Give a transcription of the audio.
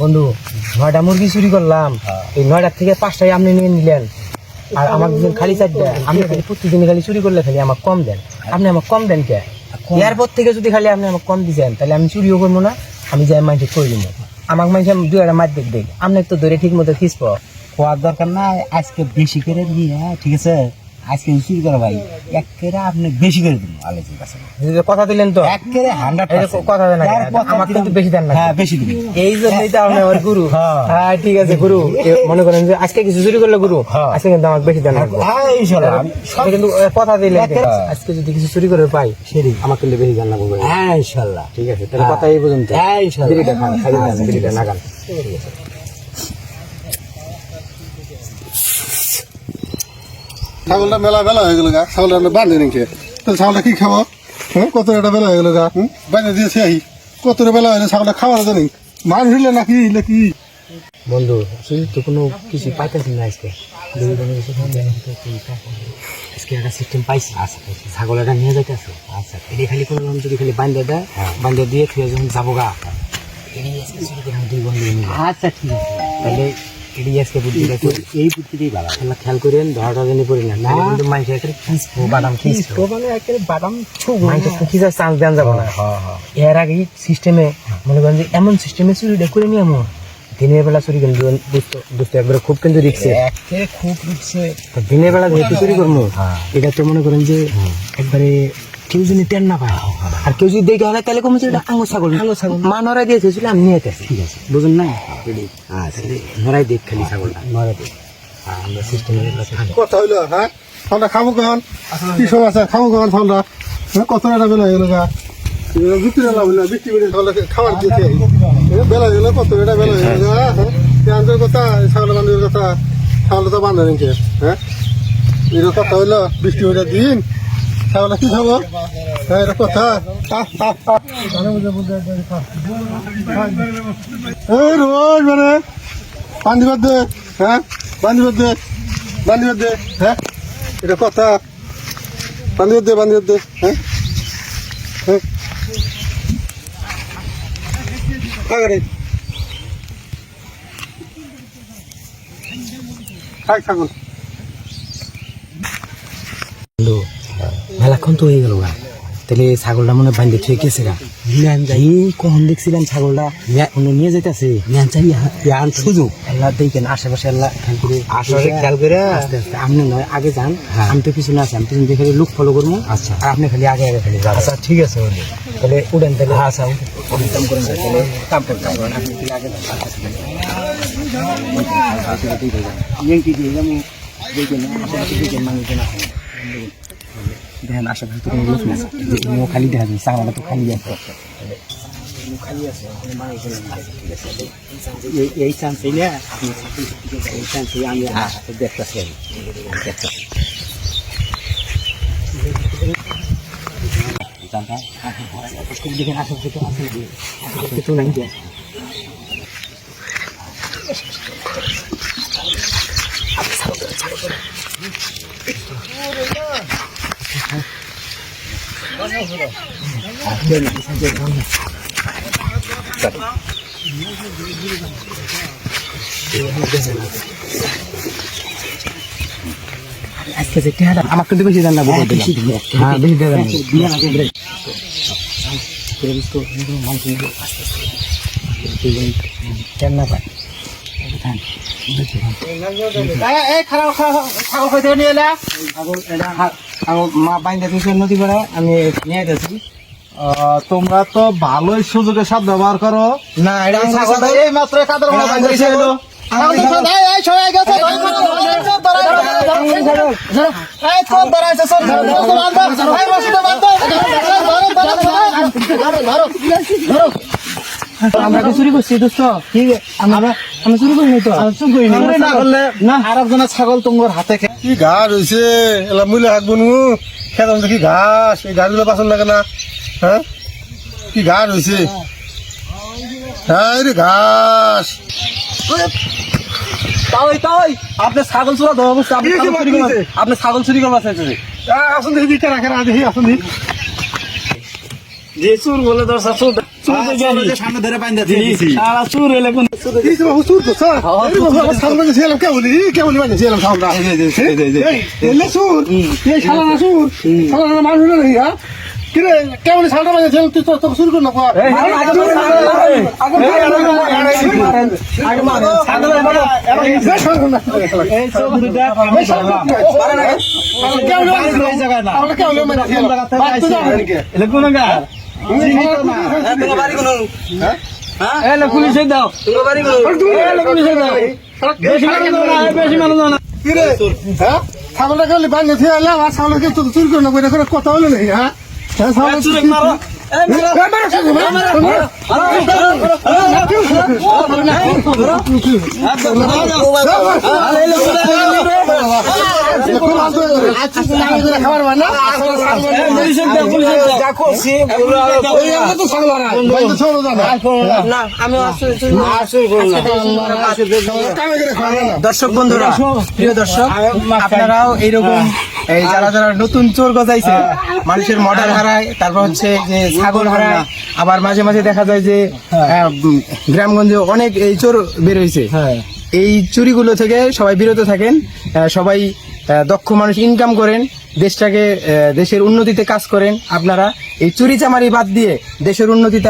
বন্ধু নয়টা মুরগি চুরি করলাম। এই নয়টার থেকে পাঁচটাই আপনি নিয়ে নিলেন। আর আমার দিন খালি চারটা। আপনি খালি প্রতিদিন খালি চুরি করলে খালি আমাকে কম দেন। আপনি আমাকে কম দেন কে? এয়ারপোর্ট থেকে যদি খালি আপনি আমাকে কম দিয়েছেন তাহলে আমি চুরিও করব না। আমি যাই মাইন্ডে করে দিব আমাকে মাইন্ডে দুই একটা মার দেখ দেখ। আপনি তো ধরে ঠিক মতো খিসব। খোয়ার দরকার না আজকে বেশি করে দিয়ে হ্যাঁ ঠিক আছে? আজকে চুরি করো ভাই। এক করে আপনি বেশি করে দিন আলোচনার কাছে। কথা দিলেন তো? এক করে হান্ড্রেড কথা দেন না আমার কিন্তু বেশি দেন না হ্যাঁ বেশি দিবি এই জন্যই তো আপনি আমার গুরু। হ্যাঁ। হ্যাঁ ঠিক আছে গুরু। মনে করেন যে আজকে কিছু চুরি করলে গুরু হ্যাঁ। আজকে কিন্তু আমাকে বেশি দেন লাগবে হ্যাঁ ইনশাল্লাহ। আমি কিন্তু কথা দিলেন আজকে যদি কিছু চুরি করে পাই সেরি আমাকে কিন্তু বেশি জান লাগবে হ্যাঁ ইনশাল্লাহ। ঠিক আছে তাহলে কথা এই পর্যন্ত। হ্যাঁ ইনশাল্লাহ। বিড়িটা খান খালি খান বিড়িটা না খান ছাগলটা মেলা বেলা হয়ে গেল গা ছাগলটা বাঁধে নাকি তাহলে ছাগলটা কি খাব? হ্যাঁ কত একটা বেলা হয়ে গেল গা হুম? বাইরে দিয়েছে আহি। কত বেলা হলে ছাগলটা খাওয়ার জানি মানুষ হইলে নাকি ইলে কি? বন্ধু আসলে তো কোনো কিছু পাইতেছি না আজকে। আজকে একটা সিস্টেম পাইছি। আচ্ছা ছাগল এটা নিয়ে যাইতেছে। আচ্ছা এটা খালি কোনো যদি খালি বান্ধে দেয় বান্ধে দিয়ে তুই যখন যাব গা মিলে আচ্ছা ঠিক আছে। তাহলে আজকে এই বুদ্ধিটাই খেলা খেয়াল করেন ধরাটা জানি পড়ি না। না কিন্তু মানুষের একটা কিসবো বাদাম কিসবো মানে বাদাম চান্স দেন যাব না। হ্যাঁ হ্যাঁ এর আগে সিস্টেমে মনে করেন যে এমন সিস্টেমে চুরিটা করে নিয়ে এমন। দিনের বেলা চুরি কিন্তু বুঝতে একবারে খুব কিন্তু রিক্সে খুব তো দিনের বেলা যেহেতু চুরি করব এটা তো মনে করেন যে একবারে কেউ যদি টেন না পায় আর কেউ যদি দেখে হলে তাহলে কমছে এটা আঙ্গুর ছাগল। আঙ্গুর ছাগল। মা নড়াই দিয়েছে ছিল আমি নিয়ে ঠিক আছে বুঝুন না আচ্ছা নড়াই দেখ খালি ছাগলটা। নড়াই দেখ আর আমরা সিস্টেমে কথা হইল হ্যাঁ? ছাগলটা খাব কখন? কি সময় আছে? খাব কখন হ্যাঁ কত একটা বেলা হয়ে গেল গা? যুক্তি বেলা হইল বৃষ্টি বেড়ে ছাগলটা খাবার এ, বেলা হয়ে কত একটা বেলা হয়ে গা হ্যাঁ? কথা ছাগল বান্ধবের কথা ছাগলটা তো বান্ধব হ্যাঁ? এটা কথা হইল বৃষ্টি হইলে দিন ছাগলটা কি খাব? হ্যাঁ কথা আহ। এই রোজ মানে বান্ধি বাদ দে হ্যাঁ? বান্ধি বাদ দে, বান্ধি বাদ দে হ্যাঁ? এটা কথা। বান্ধি বাদ দে, বান্ধি বাদ দে হ্যাঁ? হ্যাঁ? খাই ছাগল। বন্ধু মেলাক্ষণ তো হয়ে গেল গা। তাহলে ছাগলটা মনে হয় বান্ধে থুয়ে গেছে গা। এই কখন দেখছিলাম ছাগলটা? অন্য নিয়ে যেতেছে আন সুযোগ আল্লাহ দেখেন আশেপাশে আল্লাহ খেয়াল করে। আশেপাশে খেয়াল করে। আস্তে আস্তে আপনি নয় আগে যান। আমি তো পিছনে আছি আমি পিছনে দিয়ে খালি লুক ফলো করব। আচ্ছা। আর আপনি খালি আগে আগে খালি আচ্ছা ঠিক আছে তাহলে উড়েন তাহলে। আচ্ছা কাম করেন তাহলে। কাম করেন কাম করেন আপনি আগে দিয়ে দেখেন আশেপাশে দেখেন মানুষজন দেখেন আশেপাশে তো কোনো লোক না যে ও খালি দেখা যায় চাওয়ালা তো খালি আছে খালি আছে কোনো মানুষজন নেই। ঠিক আছে এই- এই চান্স এই না এই চান্স আমি দেখতেছি আমি দেখতেছি দেখেন আশেপাশে তো আছে আশেপাশে তো নাই আজকে যে টেহারা আমার কিন্তু বেশি জানা বলতে বেশি হ্যাঁ বেশি না করে মানুষ কেন না পায় মা বাইন্দা দিয়েছে নদী পাড়ায় আমি নিয়ে আহ, তোমরা তো ভালোই সুযোগের সাথে ব্যবহার করো না এই মাত্র কাদের আমার বান্ধব ছাগল। এলো আমার ছাগল ছাগল। এই, এই, সবাই গেছে। এই, কোন দাঁড়াইছে? সর, সর, সর, সর, বান্ধব। এই, বসিতে বান্ধব। ধরো, ধরো, ধরো, ধরো। আমরা কি চুরি করছি দোস্ত। কি আমরা আমরা চুরি করি তো? চুরি করি না করলে আর একজনের ছাগল তোমার হাতে কি ঘাস হয়েছে এলা মুলে হাঁকবো নু খেতাম দেখি ঘাস এই ঘাসগুলো পাচন লাগে না। হ্যাঁ? কি ঘাস হয়েছে হ্যাঁ এই রে ঘাস তাই তাই। আপনি ছাগল চুরা ধরা বসছে আপনি কি ছাগল চুরি করবেন? বাকি আপনি ছাগল চুরি করবেন চাইছেন আসুন দেখি দিতে রাখে দেখি আসুন দেখি। যে চুর বলে তোর তো সামনে ধরে বাইন্দা দিয়েছি সারা চুর এলে কোন এই বাবু চুর করছ এই বাবু আমার সামনে যে ছিলাম কেমন কেমন মানে ছিলাম সামনে এই এলে চুর এই শালা না চুর শালা না মানুষ না হ্যাঁ কিরে কেমন শালা মানে ছিলাম তুই তো চুর কর না কর পুলিশে দাও পুলিশে দাও বেশি মানুষ বেশি মানুষ ছাগলটা গেলে বান্ধে থেকে এলাম আর ছাগলকে তো চুরি করে নেব এটা কথা হলো নাকি হ্যাঁ হ্যাঁ ছাগল দর্শক বন্ধুরা প্রিয় দর্শক আপনারাও এইরকম এই যারা যারা নতুন চোর গজাইছে মানুষের মডার হারায় তারপর হচ্ছে যে ছাগল হারায় আবার মাঝে মাঝে দেখা যায় যে গ্রামগঞ্জে অনেক এই চোর বের হয়েছে এই চুরিগুলো থেকে সবাই বিরত থাকেন সবাই দক্ষ মানুষ ইনকাম করেন, দেশটাকে দেশের উন্নতিতে কাজ করেন। আপনারা এই চুরি চামারি বাদ দিয়ে দেশের উন্নতিতে